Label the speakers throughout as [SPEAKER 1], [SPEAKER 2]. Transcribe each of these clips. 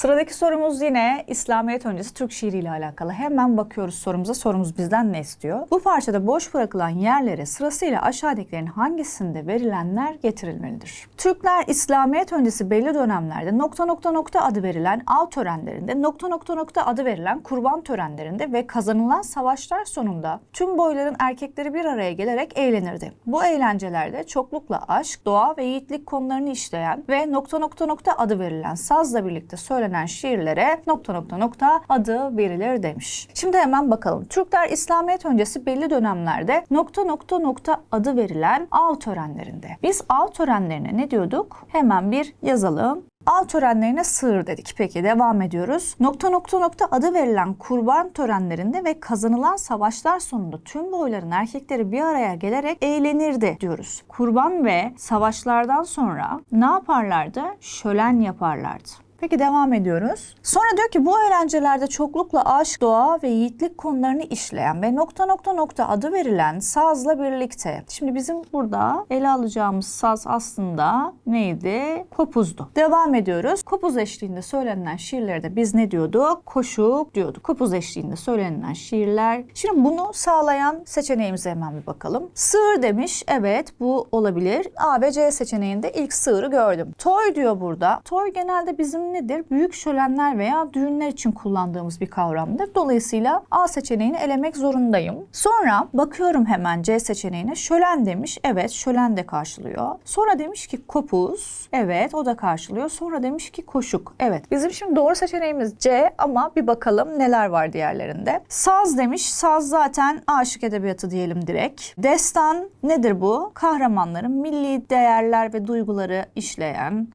[SPEAKER 1] Sıradaki sorumuz yine İslamiyet öncesi Türk şiiriyle alakalı. Hemen bakıyoruz sorumuza. Sorumuz bizden ne istiyor? Bu parçada boş bırakılan yerlere sırasıyla aşağıdakilerin hangisinde verilenler getirilmelidir? Türkler İslamiyet öncesi belli dönemlerde nokta nokta nokta adı verilen av törenlerinde, nokta nokta nokta adı verilen kurban törenlerinde ve kazanılan savaşlar sonunda tüm boyların erkekleri bir araya gelerek eğlenirdi. Bu eğlencelerde çoklukla aşk, doğa ve yiğitlik konularını işleyen ve nokta nokta nokta adı verilen sazla birlikte söylenen şiirlere nokta nokta nokta adı verilir demiş. Şimdi hemen bakalım. Türkler İslamiyet öncesi belli dönemlerde nokta nokta nokta adı verilen av törenlerinde. Biz av törenlerine ne diyorduk? Hemen bir yazalım. Av törenlerine sığır dedik. Peki devam ediyoruz. Nokta nokta nokta adı verilen kurban törenlerinde ve kazanılan savaşlar sonunda tüm boyların erkekleri bir araya gelerek eğlenirdi diyoruz. Kurban ve savaşlardan sonra ne yaparlardı? Şölen yaparlardı. Peki devam ediyoruz. Sonra diyor ki bu eğlencelerde çoklukla aşk, doğa ve yiğitlik konularını işleyen ve nokta nokta nokta adı verilen sazla birlikte. Şimdi bizim burada ele alacağımız saz aslında neydi? Kopuzdu. Devam ediyoruz. Kopuz eşliğinde söylenen şiirlere de biz ne diyorduk? Koşuk diyorduk. Kopuz eşliğinde söylenen şiirler. Şimdi bunu sağlayan seçeneğimize hemen bir bakalım. Sığır demiş. Evet bu olabilir. A ve C seçeneğinde ilk sığırı gördüm. Toy diyor burada. Toy genelde bizim nedir? Büyük şölenler veya düğünler için kullandığımız bir kavramdır. Dolayısıyla A seçeneğini elemek zorundayım. Sonra bakıyorum hemen C seçeneğine. Şölen demiş. Evet şölen de karşılıyor. Sonra demiş ki kopuz. Evet o da karşılıyor. Sonra demiş ki koşuk. Evet bizim şimdi doğru seçeneğimiz C ama bir bakalım neler var diğerlerinde. Saz demiş. Saz zaten aşık edebiyatı diyelim direkt. Destan nedir bu? Kahramanların milli değerler ve duyguları işleyen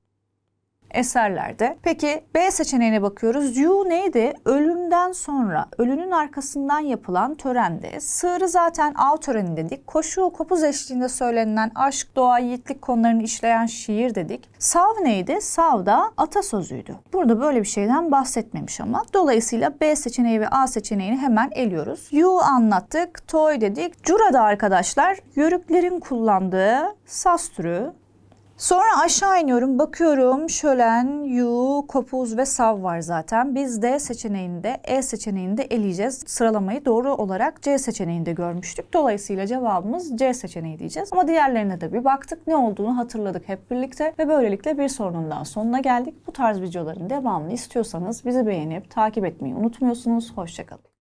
[SPEAKER 1] eserlerde. Peki B seçeneğine bakıyoruz. Yu neydi? Ölümden sonra, ölünün arkasından yapılan törende. Sığırı zaten av töreni dedik. Koşu, kopuz eşliğinde söylenilen aşk, doğa, yiğitlik konularını işleyen şiir dedik. Sav neydi? Sav da atasözüydü. Burada böyle bir şeyden bahsetmemiş ama. Dolayısıyla B seçeneği ve A seçeneğini hemen eliyoruz. Yu anlattık, toy dedik. Cura'da arkadaşlar yörüklerin kullandığı saz türü Sonra aşağı iniyorum, bakıyorum şölen, yu, kopuz ve sav var zaten. Biz D seçeneğinde, E seçeneğinde eleyeceğiz. Sıralamayı doğru olarak C seçeneğinde görmüştük. Dolayısıyla cevabımız C seçeneği diyeceğiz. Ama diğerlerine de bir baktık. Ne olduğunu hatırladık hep birlikte ve böylelikle bir sorunun daha sonuna geldik. Bu tarz videoların devamını istiyorsanız bizi beğenip takip etmeyi unutmuyorsunuz. Hoşçakalın.